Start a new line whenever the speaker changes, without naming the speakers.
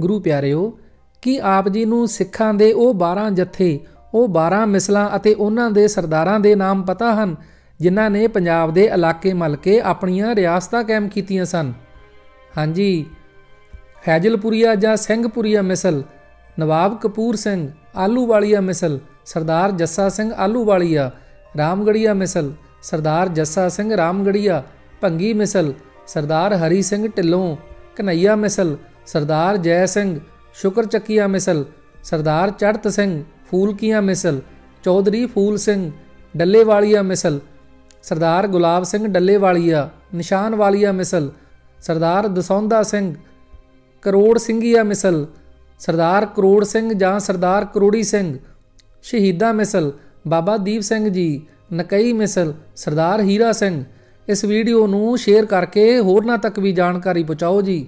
ਗੁਰੂ ਪਿਆਰਿਓ, ਕਿ ਆਪ ਜੀ ਨੂੰ ਸਿੱਖਾਂ ਦੇ ਉਹ 12 ਜਥੇ, ਉਹ 12 ਮਿਸਲਾਂ ਅਤੇ ਉਹਨਾਂ ਦੇ ਸਰਦਾਰਾਂ ਦੇ ਨਾਮ ਪਤਾ ਹਨ, ਜਿਨ੍ਹਾਂ ਨੇ ਪੰਜਾਬ ਦੇ ਇਲਾਕੇ ਮਲ ਕੇ ਆਪਣੀਆਂ ਰਿਆਸਤਾਂ ਕਾਇਮ ਕੀਤੀਆਂ ਸਨ? ਹਾਂਜੀ, ਫੈਜ਼ਲਪੁਰੀਆ ਜਾਂ ਸਿੰਘਪੁਰੀਆ ਮਿਸਲ, ਨਵਾਬ ਕਪੂਰ ਸਿੰਘ ਆਲੂਵਾਲੀਆ ਮਿਸਲ, ਸਰਦਾਰ ਜੱਸਾ ਸਿੰਘ ਆਲੂਵਾਲੀਆ ਰਾਮਗੜੀਆ ਮਿਸਲ, ਸਰਦਾਰ ਜੱਸਾ ਸਿੰਘ ਰਾਮਗੜੀਆ, ਭੰਗੀ ਮਿਸਲ, ਸਰਦਾਰ ਹਰੀ ਸਿੰਘ ਢਿੱਲੋਂ ਕਨਈਆ ਮਿਸਲ ਸਰਦਾਰ ਜੈ ਸਿੰਘ, ਸ਼ੁਕਰ ਚੱਕੀਆ ਮਿਸਲ। ਸਰਦਾਰ ਚੜਤ ਸਿੰਘ ਫੂਲਕੀਆਂ ਮਿਸਲ। ਚੌਧਰੀ ਫੂਲ ਸਿੰਘ ਡੱਲੇਵਾਲੀਆ ਮਿਸਲ। ਸਰਦਾਰ ਗੁਲਾਬ ਸਿੰਘ ਡੱਲੇਵਾਲੀਆ ਨਿਸ਼ਾਨ ਵਾਲੀਆ ਮਿਸਲ। ਸਰਦਾਰ ਦਸੌਂਦਾ ਸਿੰਘ, ਕਰੋੜ ਸਿੰਘੀਆ ਮਿਸਲ। ਸਰਦਾਰ ਕਰੋੜ ਸਿੰਘ ਜਾਂ ਸਰਦਾਰ ਕਰੋੜੀ ਸਿੰਘ। ਸ਼ਹੀਦਾ ਮਿਸਲ, ਬਾਬਾ ਦੀਪ ਸਿੰਘ ਜੀ, ਨਕਈ ਮਿਸਲ, ਸਰਦਾਰ ਹੀਰਾ ਸਿੰਘ। ਇਸ ਵੀਡੀਓ ਨੂੰ ਸ਼ੇਅਰ ਕਰਕੇ ਹੋਰਨਾਂ ਤੱਕ ਵੀ ਜਾਣਕਾਰੀ ਪਹੁੰਚਾਓ ਜੀ।